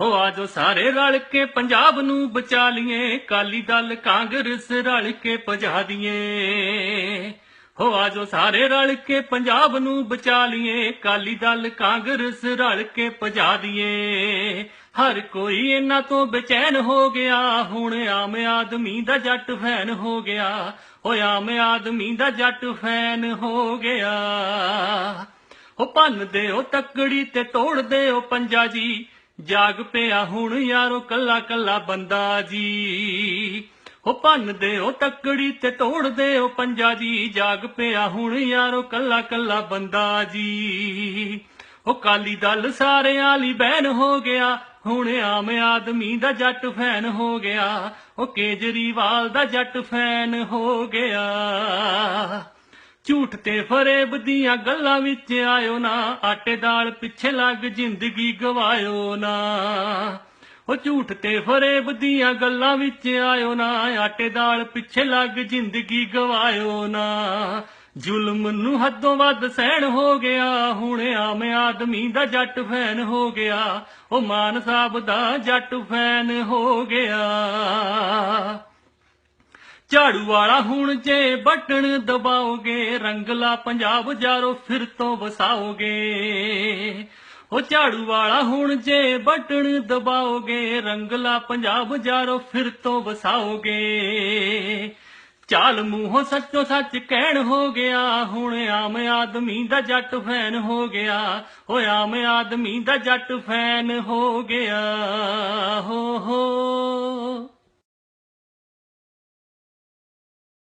ਹੋ ਆਜੋ ਸਾਰੇ ਰਲ ਕੇ ਪੰਜਾਬ ਨੂੰ ਬਚਾ ਲਈਏ ਕਾਲੀ ਦਲ ਕਾਂਗਰਸ ਰਲ ਕੇ ਭਜਾ ਦਈਏ ਹੋ ਆਜੋ ਸਾਰੇ ਰਲ ਕੇ ਪੰਜਾਬ ਨੂੰ ਬਚਾ ਲਈਏ ਕਾਲੀ ਦਲ ਕਾਂਗਰਸ ਰਲ ਕੇ ਭਜਾ ਦਈਏ ਹਰ ਕੋਈ ਇਹਨਾਂ ਤੋਂ ਬੇਚੈਨ ਹੋ ਗਿਆ, ਹੁਣ ਆਮ ਆਦਮੀ ਦਾ ਜੱਟ ਫੈਨ ਹੋ ਗਿਆ। ਓ ਆਮ ਆਦਮੀ ਦਾ ਜੱਟ ਫੈਨ ਹੋ ਗਿਆ। ਉਹ ਭੰਨਦੇ ਉਹ ਤੱਕੜੀ ਤੇ ਤੋੜ ਦੇ ਉਹ ਪੰਜਾ ਜੀ ਜਾਗ ਪਿਆ ਹੁਣ ਯਾਰੋ ਕੱਲਾ ਕੱਲਾ ਬੰਦਾ ਜੀ। ਉਹ ਭੰਨਦੇ ਉਹ ਤੱਕੜੀ ਤੇ ਤੋੜਦੇ ਉਹ ਪੰਜਾ ਜੀ। ਜਾਗ ਪਿਆ ਹੁਣ ਯਾਰੋ ਕੱਲਾ ਕੱਲਾ ਬੰਦਾ ਜੀ। ਉਹ ਕਾਲੀ ਦਲ ਸਾਰਿਆਂ ਲਈ ਬੈਨ ਹੋ ਗਿਆ, ਹੁਣ ਆਮ ਆਦਮੀ ਦਾ ਜੱਟ ਫੈਨ ਹੋ ਗਿਆ, ਉਹ ਕੇਜਰੀਵਾਲ ਦਾ ਜੱਟ ਫੈਨ ਹੋ ਗਿਆ। ਝੂਠ ਤੇ ਫਰੇਬ ਦੀਆਂ ਗੱਲਾਂ ਵਿੱਚ ਆਇਓ ਨਾ। ਆਟੇ ਦਾਲ ਪਿੱਛੇ ਲੱਗ ਜ਼ਿੰਦਗੀ ਗਵਾਇਓ ਨਾ। ਉਹ ਝੂਠ ਤੇ ਫਰੇਬ ਦੀਆਂ ਗੱਲਾਂ ਵਿੱਚ ਆਇਓ ਨਾ। ਆਟੇ ਦਾਲ ਪਿੱਛੇ ਲੱਗ ਜ਼ਿੰਦਗੀ ਗਵਾਇਓ ਨਾ। ਜ਼ੁਲਮ ਨੂੰ ਹੱਦੋਂ ਵੱਧ ਸਹਿਣ ਹੋ ਗਿਆ। ਹੁਣ ਆਮ ਆਦਮੀ ਦਾ ਜੱਟ ਫੈਨ ਹੋ ਗਿਆ। ਉਹ ਮਾਨ ਸਾਹਿਬ ਦਾ ਜੱਟ ਫੈਨ ਹੋ ਗਿਆ। ਝਾੜੂ ਵਾਲਾ ਹੁਣ ਜੇ ਬਟਣ ਦਬਾਓਗੇ ਰੰਗਲਾ ਪੰਜਾਬ ਜਾਰੋ ਫਿਰ ਤੋਂ ਵਸਾਓਗੇ। ਉਹ ਝਾੜੂ ਵਾਲਾ ਹੁਣ ਜੇ ਬਟਣ ਦਬਾਓਗੇ ਰੰਗਲਾ ਪੰਜਾਬ ਜਾਰੋ ਫਿਰ ਤੋਂ ਵਸਾਓਗੇ। ਚਾਲ ਮੂੰਹੋਂ ਸੱਚੋ ਸੱਚ ਕਹਿਣ ਹੋ ਗਿਆ, ਹੁਣ ਆਮ ਆਦਮੀ ਦਾ ਜੱਟ ਫੈਨ ਹੋ ਗਿਆ। ਓ ਆਮ ਆਦਮੀ ਦਾ ਜੱਟ ਫੈਨ ਹੋ ਗਿਆ, ਹੋ ਹੋ।